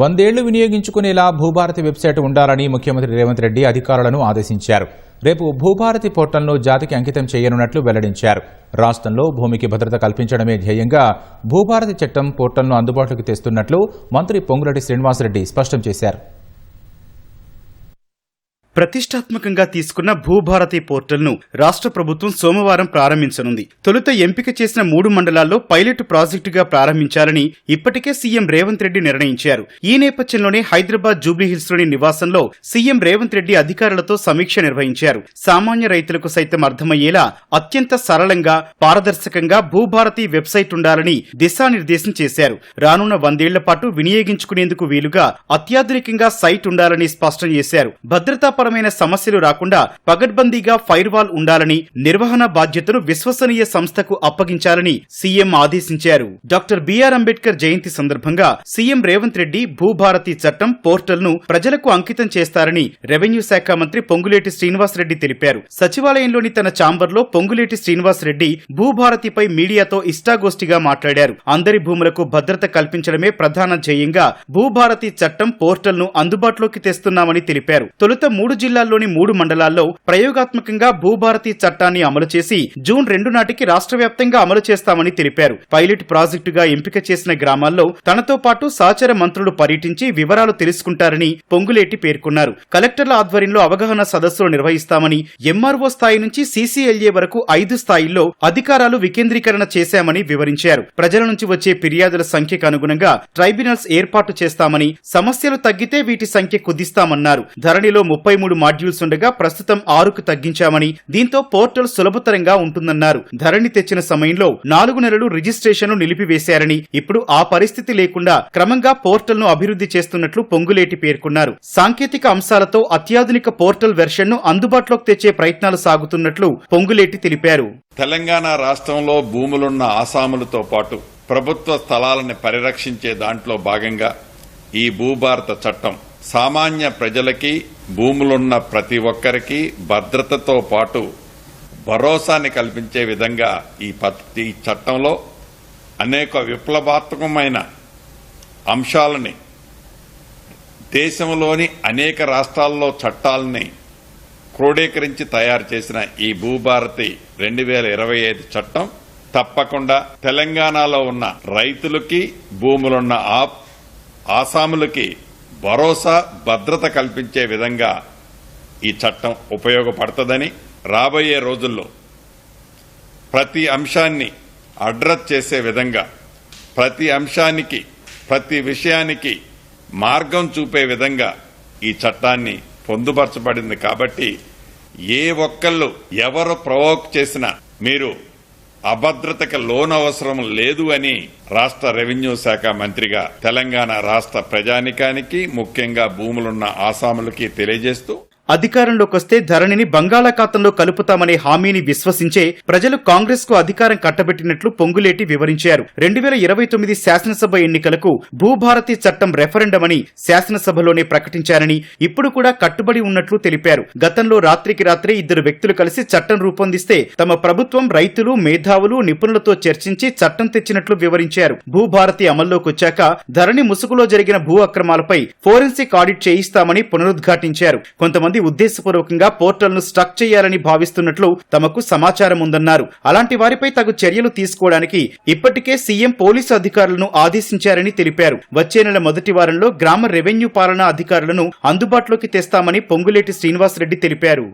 వందేళ్ళు వినియోగించుకునేలా భూభారతి వెబ్సైట్ ఉండాలని ముఖ్యమంత్రి రేవంత్ రెడ్డి అధికారులను ఆదేశించారు. రేపు భూభారతి పోర్టల్ను జాతికి అంకితం చేయనున్నట్లు వెల్లడించారు. రాష్ట్రంలో భూమికి భద్రత కల్పించడమే ధ్యేయంగా భూభారతి చట్టం పోర్టల్ను అందుబాటులోకి తెస్తున్నట్లు మంత్రి పొంగులటి శ్రీనివాసరెడ్డి స్పష్టం చేశారు. ప్రతిష్టాత్మకంగా తీసుకున్న భూభారతి పోర్టల్ను రాష్ట్ర ప్రభుత్వం సోమవారం ప్రారంభించనుంది. తొలుత ఎంపిక చేసిన మూడు మండలాల్లో పైలట్ ప్రాజెక్టుగా ప్రారంభించాలని ఇప్పటికే సీఎం రేవంత్ రెడ్డి నిర్ణయించారు. ఈ నేపథ్యంలోనే హైదరాబాద్ జూబ్లీహిల్స్లోని నివాసంలో సీఎం రేవంత్ రెడ్డి అధికారులతో సమీక్ష నిర్వహించారు. సామాన్య రైతులకు సైతం అర్థమయ్యేలా అత్యంత సరళంగా పారదర్శకంగా భూభారతి వెబ్సైట్ ఉండాలని దిశానిర్దేశం చేశారు. రానున్న వందేళ్ళ పాటు వినియోగించుకునేందుకు వీలుగా అత్యాధునికంగా సైట్ ఉండాలని స్పష్టం చేశారు. భద్రతా చట్టపరమైన సమస్యలు రాకుండా పగడ్బందీగా ఫైర్ వాల్ ఉండాలని నిర్వహణ బాధ్యతను విశ్వసనీయ సంస్థకు అప్పగించాలని సీఎం ఆదేశించారు. డాక్టర్ బిఆర్ అంబేద్కర్ జయంతి సందర్భంగా సీఎం రేవంత్ రెడ్డి భూభారతి చట్టం పోర్టల్ను ప్రజలకు అంకితం చేస్తారని రెవెన్యూ శాఖ మంత్రి పొంగులేటి శ్రీనివాసరెడ్డి తెలిపారు. సచివాలయంలోని తన ఛాంబర్లో పొంగులేటి శ్రీనివాసరెడ్డి భూభారతిపై మీడియాతో ఇష్టాగోష్ఠిగా మాట్లాడారు. అందరి భూములకు భద్రత కల్పించడమే ప్రధాన ధ్యేయంగా భూభారతి చట్టం పోర్టల్ను అందుబాటులోకి తెస్తున్నామని తెలిపారు. తొలుత మూడు జిల్లాల్లోని మూడు మండలాల్లో ప్రయోగాత్మకంగా భూభారతి చట్టాన్ని అమలు చేసి జూన్ రెండు నాటికి రాష్ట్ర వ్యాప్తంగా అమలు చేస్తామని తెలిపారు. పైలట్ ప్రాజెక్టుగా ఎంపిక చేసిన గ్రామాల్లో తనతో పాటు సహచర మంత్రులు పర్యటించి వివరాలు తెలుసుకుంటారని పొంగులేటి పేర్కొన్నారు. కలెక్టర్ల ఆధ్వర్యంలో అవగాహన సదస్సులు నిర్వహిస్తామని ఎంఆర్ఓ స్థాయి నుంచి సీసీఎల్ఏ వరకు ఐదు స్థాయిల్లో అధికారాలు వికేంద్రీకరణ చేశామని వివరించారు. ప్రజల నుంచి వచ్చే ఫిర్యాదుల సంఖ్యకు అనుగుణంగా ట్రైబ్యునల్స్ ఏర్పాటు చేస్తామని సమస్యలు తగ్గితే వీటి సంఖ్య కుదిస్తామన్నారు. ధరణిలో ముప్పై మూడు మాడ్యూల్స్ ఉండగా ప్రస్తుతం ఆరుకు తగ్గించామని దీంతో పోర్టల్ సులభతరంగా ఉంటుందన్నారు. ధరణి తెచ్చిన సమయంలో నాలుగు నెలలు రిజిస్ట్రేషన్లు నిలిపివేశారని ఇప్పుడు ఆ పరిస్థితి లేకుండా క్రమంగా పోర్టల్ను అభివృద్ధి చేస్తున్నట్లు పొంగులేటి పేర్కొన్నారు. సాంకేతిక అంశాలతో అత్యాధునిక పోర్టల్ వెర్షన్ను అందుబాటులోకి తెచ్చే ప్రయత్నాలు సాగుతున్నట్లు పొంగులేటి తెలిపారు. తెలంగాణ రాష్ట్రంలో భూములున్న ఆసాములతో పాటు ప్రభుత్వ స్థలాలను పరిరక్షించే దాంట్లో భాగంగా ఈ భూభారత చట్టం సామాన్య ప్రజలకి భూములున్న ప్రతి ఒక్కరికి భద్రతతో పాటు భరోసాని కల్పించే విధంగా ఈ ఈ చట్టంలో అనేక విప్లవాత్మకమైన అంశాలని దేశంలోని అనేక రాష్ట్రాల్లో చట్టాలని క్రోడీకరించి తయారు చేసిన ఈ భూభారతి రెండు వేల ఇరవై ఐదు చట్టం తప్పకుండా తెలంగాణలో ఉన్న రైతులకి భూములున్న ఆసాములకి భరోసా భద్రత కల్పించే విధంగా ఈ చట్టం ఉపయోగపడుతుందని రాబోయే రోజుల్లో ప్రతి అంశాన్ని అడ్రస్ చేసే విధంగా ప్రతి అంశానికి ప్రతి విషయానికి మార్గం చూపే విధంగా ఈ చట్టాన్ని పొందుపరచబడింది కాబట్టి ఏ ఒక్కళ్ళు ఎవరు ప్రవోక్ చేసినా మీరు అభద్రతకి లోన్ అవసరం లేదు అని రాష్ట్ర రెవెన్యూ శాఖ మంత్రిగా తెలంగాణ రాష్ట్ర ప్రజానికానికి ముఖ్యంగా భూములున్న ఆసాములకి తెలియజేస్తూ అధికారంలోకి వస్తే ధరణిని బంగాళాఖాతంలో కలుపుతామనే హామీని విశ్వసించే ప్రజలు కాంగ్రెస్కు అధికారం కట్టబెట్టినట్లు పొంగులేటి వివరించారు. రెండు వేల ఇరవై తొమ్మిది శాసనసభ ఎన్నికలకు భూభారతి చట్టం రెఫరెండం అని శాసనసభలోనే ప్రకటించారని ఇప్పుడు కూడా కట్టుబడి ఉన్నట్లు తెలిపారు. గతంలో రాత్రికి రాత్రే ఇద్దరు వ్యక్తులు కలిసి చట్టం రూపొందిస్తే తమ ప్రభుత్వం రైతులు మేధావులు నిపుణులతో చర్చించి చట్టం తెచ్చినట్లు వివరించారు. భూభారతి అమల్లోకి వచ్చాక ధరణి ముసుగులో జరిగిన భూ అక్రమాలపై ఫోరెన్సిక్ ఆడిట్ చేయిస్తామని పునరుద్ఘాటించారు. కొంతమంది ఉద్దేశపూర్వకంగా పోర్టల్ను స్ట్రక్ చేయాలని భావిస్తున్నట్లు తమకు సమాచారం ఉందన్నారు. అలాంటి వారిపై తగు చర్యలు తీసుకోవడానికి ఇప్పటికే సీఎం పోలీసు అధికారులను ఆదేశించారని తెలిపారు. వచ్చే నెల మొదటి వారంలో గ్రామ రెవెన్యూ పాలనా అధికారులను అందుబాటులోకి తెస్తామని పొంగులేటి శ్రీనివాసరెడ్డి తెలిపారు.